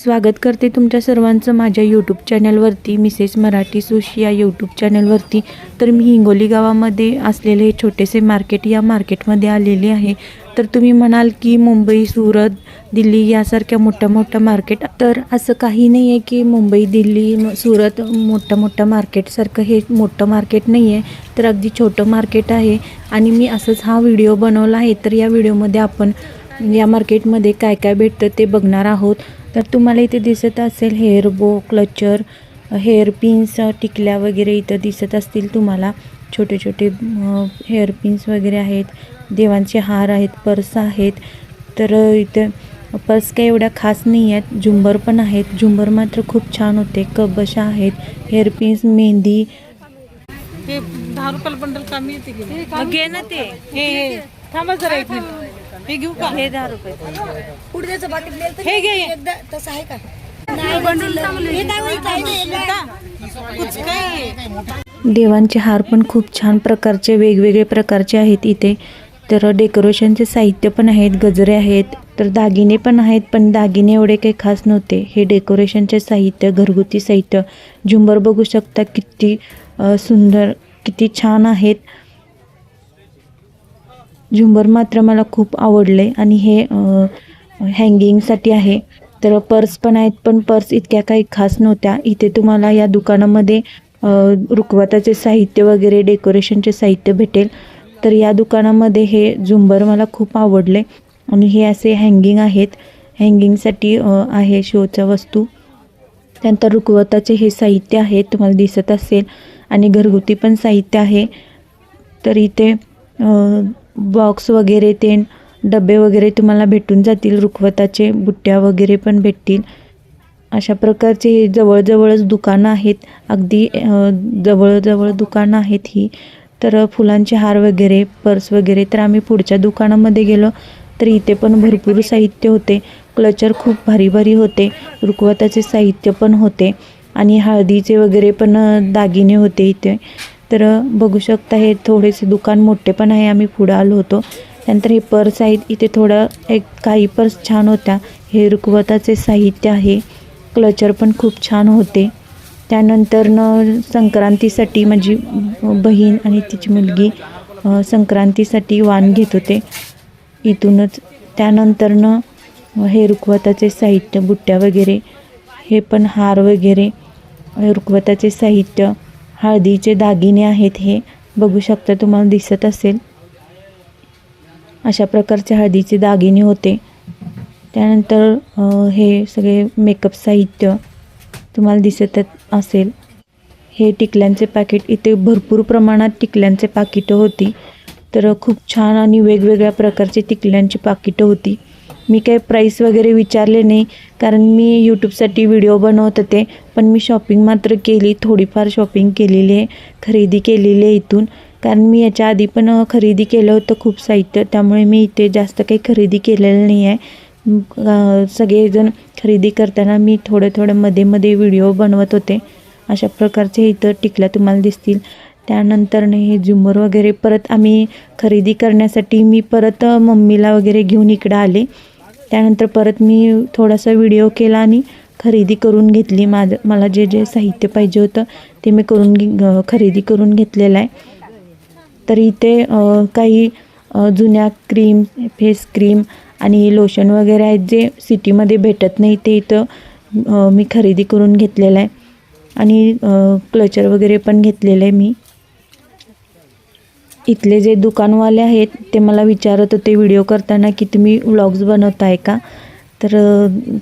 स्वागत करते तुमच्या सर्वांचं माझ्या यूट्यूब चॅनलवरती मिसेस मराठी सुशी या यूट्यूब चॅनलवरती तर मी हिंगोली गावामध्ये असलेले हे छोटेसे मार्केट या मार्केटमध्ये आलेले आहे. तर तुम्ही म्हणाल की मुंबई सुरत दिल्ली यासारख्या मोठ्या मोठ्या मार्केट तर असं काही नाही आहे की मुंबई दिल्ली सुरत मोठ्या मोठ्या मार्केटसारखं हे मोठं मार्केट नाही आहे तर अगदी छोटं मार्केट आहे. आणि मी असंच हा व्हिडिओ बनवला आहे. तर या व्हिडिओमध्ये आपण या मार्केटमध्ये काय काय भेटतं ते बघणार आहोत. तर तुम्हाला इथे दिसत असेल हेअर बो क्लचर हेअर पिन्स टिकल्या वगैरे इथं दिसत असतील तुम्हाला. छोटे छोटे हेअर पिन्स वगैरे आहेत. देवांचे हार आहेत पर्स आहेत. तर इथं पर्स काही एवढ्या खास नाही आहेत झुंबर पण आहेत. झुंबर मात्र खूप छान होते. कबशा आहेत. Hair pins mehndi. हे दहा रुपयाला बंडल कमी येते घे ना ते. थांबा जरा एक मिनिट. हे घेऊ का? हे दहा रुपये. पुढच्याचं तर हे घे एकदा तसं आहे का? नाही बंडल हे काय होईल काय नाही. कुछ काय आहे? देवांचे हार पण खूप छान प्रकारचे वेगवेगळे प्रकारचे आहेत इथे. तर डेकोरेशनचे साहित्य पण आहेत गजरे आहेत तर दागिने पण आहेत पण दागिने एवढे काही खास नव्हते. हे डेकोरेशनचे साहित्य घरगुती साहित्य. झुंबर बघू शकता किती अ, सुंदर किती छान आहेत. झुंबर मात्र मला खूप आवडले आणि हे हँगिंगसाठी आहे. तर पर्स पण आहेत पण पर्स इतक्या काही खास नव्हत्या. इथे तुम्हाला या दुकानामध्ये रुखवताचे साहित्य वगैरे डेकोरेशनचे साहित्य भेटेल. तर या दुकानामध्ये हे झुंबर मला खूप आवडले आणि हे असे हँगिंग आहेत. हँगिंगसाठी आहे शोच्या वस्तू. त्यानंतर रुखवताचे हे साहित्य आहे तुम्हाला दिसत असेल. आणि घरगुती पण साहित्य आहे. तर इथे बॉक्स वगैरे ते डबे वगैरे तुम्हाला भेटून जातील रुखवताचे बुट्ट्या वगैरे पण भेटतील. अशा प्रकारचे हे जवळजवळच दुकानं आहेत. अगदी जवळजवळ दुकानं आहेत ही. तर फुलांचे हार वगैरे पर्स वगैरे तर आम्ही पुढच्या दुकानामध्ये गेलो तर इथे पण भरपूर साहित्य होते. क्लचर खूप भारी भारी होते. रुखवताचे साहित्य पण होते. आणि हळदीचे वगैरे पण दागिने होते इथे. तर बघू शकता हे थोडेसे दुकान मोठे पण आहे. आम्ही पुढं आलो होतो. त्यानंतर हे पर्स आहेत. इथे थोडं एक काही पर्स छान होत्या. हे रुखवताचे साहित्य आहे. क्लचर पण खूप छान होते. त्यानंतर न संक्रांतीसाठी माझी बहीण आणि तिची मुलगी संक्रांतीसाठी वाण घेत होते. इथूनच त्यानंतरनं हे रुखवताचे साहित्य बुट्ट्या वगैरे हे पण हार वगैरे हे रुखवताचे साहित्य हळदीचे दागिने आहेत हे. बघू शकता तुम्हाला दिसत असेल. अशा प्रकारचे हळदीचे दागिने होते. त्यानंतर हे सगळे मेकअप साहित्य तुम्हाला दिसत असेल. हे टिकल्यांचे पॅकेट इथे भरपूर प्रमाणात टिकल्यांचे पाकिटं होती. तर खूप छान आणि वेगवेगळ्या प्रकारची टिकल्यांची पाकिटं होती. मी काही प्राईस वगैरे विचारले नाही. कारण मी यूट्यूबसाठी व्हिडिओ बनवत होते. पण मी शॉपिंग मात्र केली. थोडीफार शॉपिंग केलेली आहे. खरेदी केलेली आहे इथून. कारण मी याच्या आधी पण खरेदी केलं होतं खूप साहित्य. त्यामुळे मी इथे जास्त काही खरेदी केलेलं नाही आहे. सगळेजण खरेदी करताना मी थोडं थोडं मध्ये मध्ये व्हिडिओ बनवत होते. अशा प्रकारचे इथं टिकल्या तुम्हाला दिसतील. त्यानंतरने हे झुमर वगैरे परत आम्ही खरेदी करण्यासाठी मी परत मम्मीला वगैरे घेऊन इकडं आले. त्यानंतर परत मी थोडासा व्हिडिओ केला आणि खरेदी करून घेतली. माझं मला जे जे साहित्य पाहिजे होतं ते मी करून घे- खरेदी करून घेतलेलं आहे. तर इथे काही जुन्या क्रीम फेस क्रीम आणि लोशन वगैरे आहेत जे सिटीमध्ये भेटत नाही ते इथं मी खरेदी करून घेतलेलं आहे. आणि क्लचर वगैरे पण घेतलेलं आहे मी. इथले जे दुकानवाले आहेत ते मला विचारत होते व्हिडिओ करताना की तुम्ही व्लॉग्स बनवताय का? तर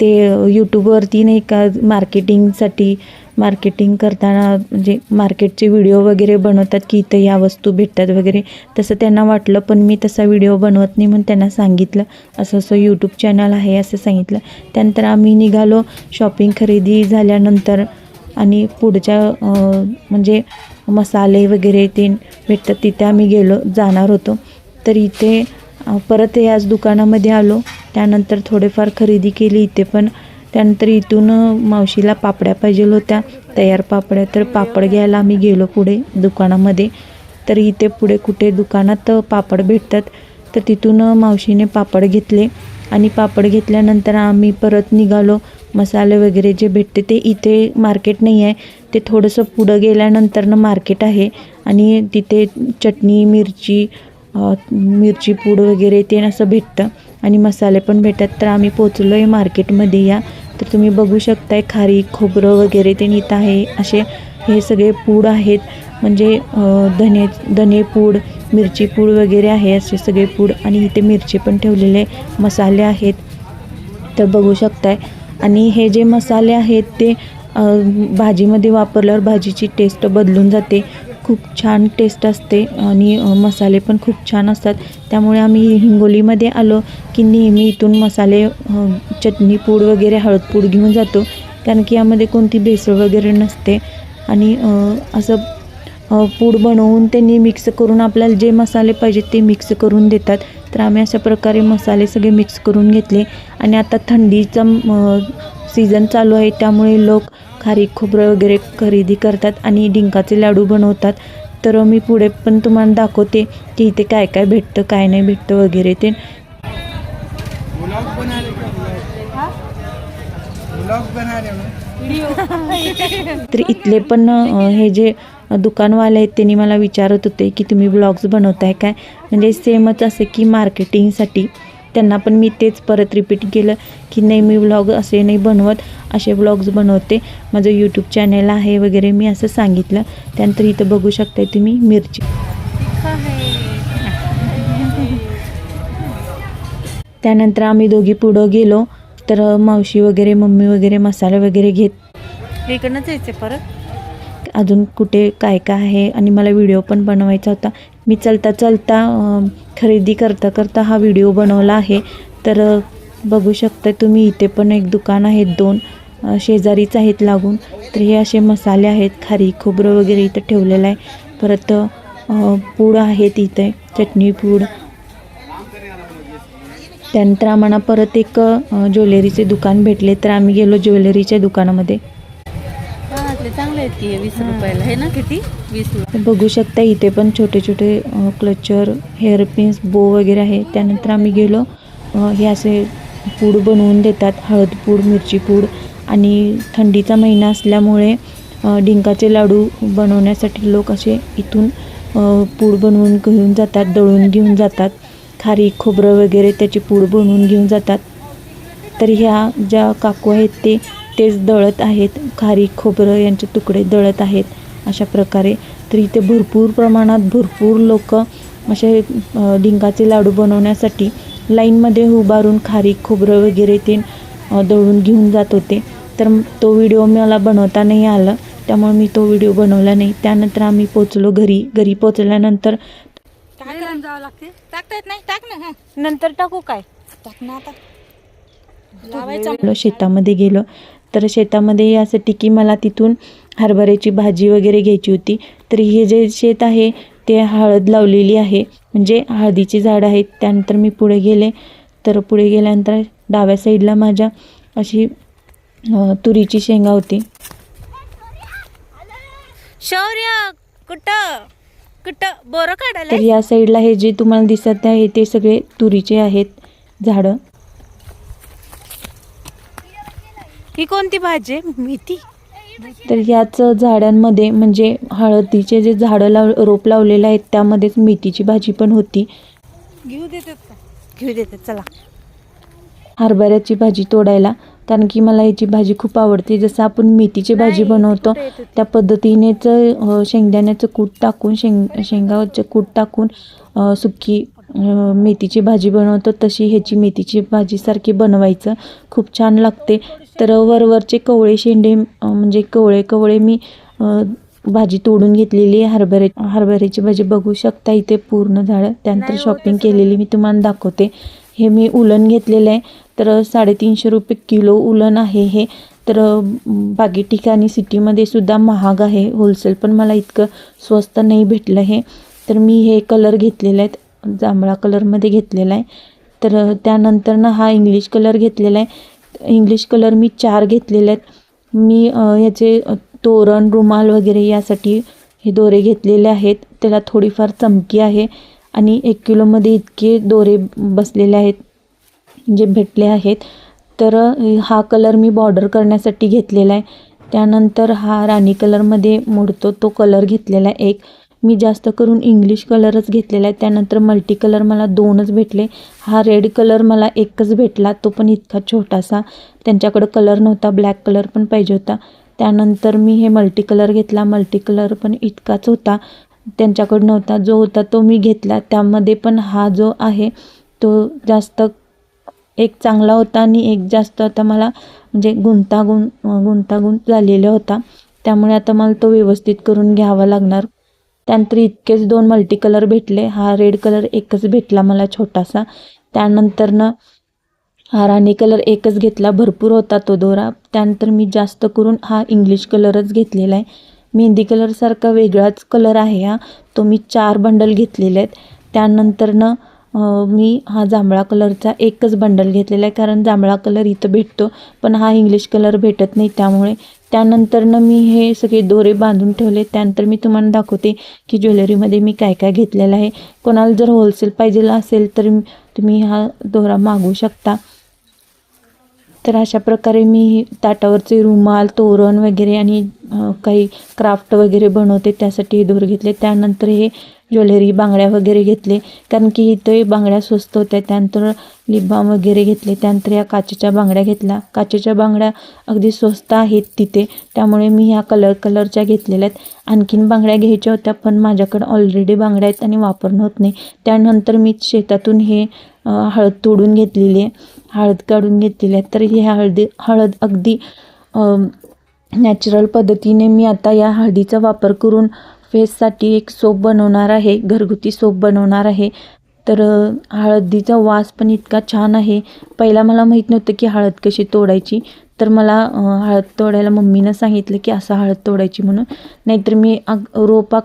ते यूट्यूबवरती नाही का मार्केटिंगसाठी मार्केटिंग करताना म्हणजे मार्केटचे व्हिडिओ वगैरे बनवतात की इथं या वस्तू भेटतात वगैरे तसं त्यांना वाटलं पण मी तसा व्हिडिओ बनवत नाही म्हणून त्यांना सांगितलं. असं असं यूट्यूब चॅनल आहे असं सांगितलं. त्यानंतर आम्ही निघालो शॉपिंग खरेदी झाल्यानंतर आणि पुढच्या म्हणजे मसाले वगैरे ते भेटतात तिथे आम्ही गेलो जाणार होतो. तर इथे परत याच दुकानामध्ये आलो. त्यानंतर थोडेफार खरेदी केली इथे पण. त्यानंतर इथून मावशीला पापड्या पाहिजे होत्या तयार पापड्या. तर पापड घ्यायला आम्ही गेलो पुढे दुकानामध्ये. तर इथे पुढे कुठे दुकानात पापड भेटतात. तर तिथून मावशीने पापड घेतले. आणि पापड घेतल्यानंतर आम्ही परत निघालो. मसाले वगैरे जे भेटते ते इथे मार्केट नाही आहे. ते थोडंसं पुढं गेल्यानंतरनं मार्केट आहे आणि तिथे चटणी मिरची मिरची पूड वगैरे ते असं भेटतं आणि मसाले पण भेटतात. तर आम्ही पोचलो आहे मार्केटमध्ये या. तर तुम्ही बघू शकताय खारी खोबरं वगैरे ते नीत आहे. असे हे सगळे पूड आहेत. म्हणजे धने धने पूड मिरची पूड वगैरे आहे असे सगळे पूड आणि इथे मिरची पण ठेवलेले मसाले आहेत. तर बघू शकताय. आणि हे जे मसाले आहेत ते भाजीमध्ये वापरल्यावर भाजीची टेस्ट बदलून जाते. खूप छान टेस्ट असते आणि मसाले पण खूप छान असतात. त्यामुळे आम्ही हिंगोलीमध्ये आलो की नेहमी इथून मसाले चटणी पूड वगैरे हळद पूड घेऊन जातो. कारण की यामध्ये कोणती भेसळ वगैरे नसते. आणि असं पूड बनवून त्यांनी मिक्स करून आपल्याला जे मसाले पाहिजेत ते मिक्स करून देतात. तर आम्ही अशा प्रकारे मसाले सगळे मिक्स करून घेतले. आणि आता थंडीचा सीझन चालू आहे. त्यामुळे लोक खारीक खोबरं वगैरे खरेदी करतात आणि डिंकाचे लाडू बनवतात. तर मी पुढे पण तुम्हाला दाखवते की इथे काय काय भेटतं काय नाही भेटतं वगैरे ते. तर इथले पण हे जे दुकानवाले आहेत त्यांनी मला विचारत होते की तुम्ही ब्लॉग्स बनवताय काय? म्हणजे सेमच असं की मार्केटिंगसाठी त्यांना पण मी तेच परत रिपीट केलं की नाही मी व्लॉग असे नाही बनवत असे व्लॉग्स बनवते. माझं यूट्यूब चॅनल आहे वगैरे मी असं सांगितलं. त्यानंतर इथं बघू शकताय तुम्ही मिरची. त्यानंतर आम्ही दोघी पुढं गेलो. तर मावशी वगैरे मम्मी वगैरे मसाले वगैरे घेत इकडनंच यायचे परत? अजून कुठे काय काय आहे आणि मला व्हिडिओ पण बनवायचा होता. मी चलता चलता खरेदी करता करता हा व्हिडिओ बनवला आहे. तर बघू शकता तुम्ही इथे पण एक दुकान आहेत दोन शेजारीच आहेत लागून. तर हे असे मसाले आहेत खारी खोबरं वगैरे इथं ठेवलेलं आहे. परत पूड आहेत इथे चटणी पूड. त्यानंतर आम्हाला परत एक ज्वेलरीचे दुकान भेटले. तर आम्ही गेलो ज्वेलरीच्या दुकानामध्ये. चांगले आहेत की हे वीस रुपयाला? हे. ना किती? तर बघू शकता इथे पण छोटे छोटे क्लचर हेअर पिन्स बो वगैरे आहे. त्यानंतर आम्ही गेलो. हे असे पूड बनवून देतात. हळद पूड मिरची पूड आणि थंडीचा महिना असल्यामुळे डिंकाचे लाडू बनवण्यासाठी लोक असे इथून पूड बनवून घेऊन जातात दळून घेऊन जातात. खारी खोबरं वगैरे त्याची पूड बनवून घेऊन जातात. तर ह्या ज्या काकू आहेत ते तेच दळत आहेत. खारी खोबरं यांचे तुकडे दळत आहेत. अशा प्रकारे. तर इथे भरपूर प्रमाणात भरपूर लोक असे डिंकाचे लाडू बनवण्यासाठी लाईनमध्ये उभारून खारी खोबरं वगैरे ते दळून घेऊन जात होते. तर तो व्हिडिओ मला बनवता नाही आला. त्यामुळे मी तो व्हिडिओ बनवला नाही. त्यानंतर आम्ही पोचलो घरी. घरी पोचल्यानंतर काय करायला जावं लागते? टाकता येत नाही? टाक ना नंतर टाकू काय? टाक ना आता. लावायचं. शेतामध्ये गेलो. तर शेतामध्ये यासाठी की मला तिथून हरभऱ्याची भाजी वगैरे घ्यायची होती. तर हे जे शेत आहे ते हळद लावलेली आहे. म्हणजे हळदीची झाडं आहेत त्यानंतर मी पुढे गेले. तर पुढे गेल्यानंतर डाव्या साईडला माझ्या अशी तुरीची शेंगा होती. शौर्य! कुठं? कुठं? बोरं काढायला तर या साईडला हे जे तुम्हाला दिसत आहे ते सगळे तुरीचे आहेत झाडं. ही कोणती भाजी आहे? मेथी. तर याच झाडांमध्ये म्हणजे हळदीचे जे झाडं लाव रोप लावलेलं आहेत त्यामध्येच मेथीची भाजी पण होती. घेऊ देतात का? घेऊ देतात चला. हरभऱ्याची भाजी तोडायला. कारण की मला याची भाजी खूप आवडते. जसं आपण मेथीची भाजी बनवतो त्या पद्धतीनेच शेंगदाण्याचं कूट टाकून शेंग शेंगाचं कूट टाकून सुकी मेथीची भाजी बनवतो तशी ह्याची मेथीची भाजीसारखी बनवायचं. खूप छान लागते. तर वरवरचे कवळे शेंडे म्हणजे कवळे कवळे मी भाजी तोडून घेतलेली आहे. हरभरे हरभऱ्याची भाजी बघू शकता इथे पूर्ण झाडं. त्यानंतर शॉपिंग केलेली मी तुम्हाला दाखवते. हे मी उलन घेतलेलं आहे. तर साडेतीनशे रुपये किलो उलन आहे हे. तर बाकी ठिकाणी सिटीमध्ये सुद्धा महाग आहे. होलसेल पण मला इतकं स्वस्त नाही भेटलं हे. तर मी हे कलर घेतलेले आहेत. जांभळा कलरमध्ये घेतलेला आहे. तर त्यानंतर ना हा इंग्लिश कलर घेतलेला आहे. इंग्लिश कलर मी चार घेतलेले आहेत. मी याचे तोरण रुमाल वगैरे यासाठी हे दोरे घेतलेले आहेत. त्याला थोडीफार चमकी आहे आणि एक किलोमध्ये इतके दोरे बसलेले आहेत जे भेटले आहेत. तर हा कलर मी बॉर्डर करण्यासाठी घेतलेला आहे. त्यानंतर हा राणी कलरमध्ये मोडतो. तो कलर घेतलेला आहे एक. मी जास्त करून इंग्लिश कलरच घेतलेला आहे. त्यानंतर मल्टी कलर मला दोनच भेटले. हा रेड कलर मला एकच भेटला. तो पण इतका छोटासा. त्यांच्याकडं कलर नव्हता. ब्लॅक कलर पण पाहिजे होता. त्यानंतर मी हे मल्टी कलर घेतला. मल्टी कलर पण इतकाच होता. त्यांच्याकडं नव्हता. जो होता तो मी घेतला. त्यामध्ये पण हा जो आहे तो जास्त एक चांगला होता आणि एक जास्त आता मला म्हणजे गुंतागुं गुंतागुंत झालेला होता. त्यामुळे आता मला तो व्यवस्थित करून घ्यावा लागणार. त्यानंतर इतकेच दोन मल्टी कलर भेटले. हा रेड कलर एकच भेटला मला छोटासा. त्यानंतरनं हा राणी कलर एकच घेतला. भरपूर होता तो दोरा. त्यानंतर मी जास्त करून हा इंग्लिश कलरच घेतलेला आहे. मेहंदी कलरसारखा वेगळाच कलर आहे हा. तो मी चार बंडल घेतलेले आहेत. त्यानंतरनं मी हा जांभळा कलरचा एकच बंडल घेतलेला आहे. कारण जांभळा कलर इथं भेटतो. पण हा इंग्लिश कलर भेटत नाही. त्यामुळे त्यानंतरनं मी हे सगळे दोरे बांधून ठेवले. त्यानंतर मी तुम्हाला दाखवते की ज्वेलरीमध्ये मी काय काय घेतलेलं आहे. कोणाला जर होलसेल पाहिजे असेल तर तुम्ही हा दोरा मागवू शकता. तर अशा प्रकारे मी ताटावरचे रुमाल तोरण वगैरे आणि काही क्राफ्ट वगैरे बनवते. त्यासाठी हे दोर घेतले. त्यानंतर हे ज्वेलरी बांगड्या वगैरे घेतले. कारण की इथे बांगड्या स्वस्त होत्या त्यानंतर लिबाम वगैरे घेतले. त्यानंतर या काचेच्या बांगड्या घेतल्या. काचेच्या बांगड्या अगदी स्वस्त आहेत तिथे. त्यामुळे मी ह्या कलर कलरच्या घेतलेल्या आहेत. आणखीन बांगड्या घ्यायच्या होत्या पण माझ्याकडं ऑलरेडी बांगड्या आहेत आणि वापरणं होत नाही. त्यानंतर मी शेतातून हे हळद तोडून घेतलेली आहे. हळद काढून घेतलेली आहे. तर ही हळदी हळद अगदी नॅचरल पद्धतीने मी आता या हळदीचा वापर करून फेससाठी एक सोप बनवणार आहे घरगुती सोप बनवणार आहे. तर हळदीचा वास पण इतका छान आहे. पहिला मला माहीत नव्हतं की हळद कशी तोडायची. तर मला हळद तोडायला मम्मीनं सांगितलं की असं हळद तोडायची म्हणून. नाहीतर मी अग रोपा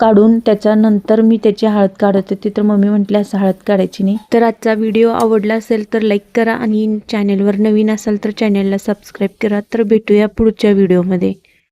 काढून त्याच्यानंतर मी त्याची हळद काढत होते. तर मम्मी म्हटली असं हळद काढायची नाही. तर आजचा व्हिडिओ आवडला असेल तर लाईक करा आणि चॅनेलवर नवीन असाल तर चॅनेलला सबस्क्राईब करा. तर भेटूया पुढच्या व्हिडिओमध्ये.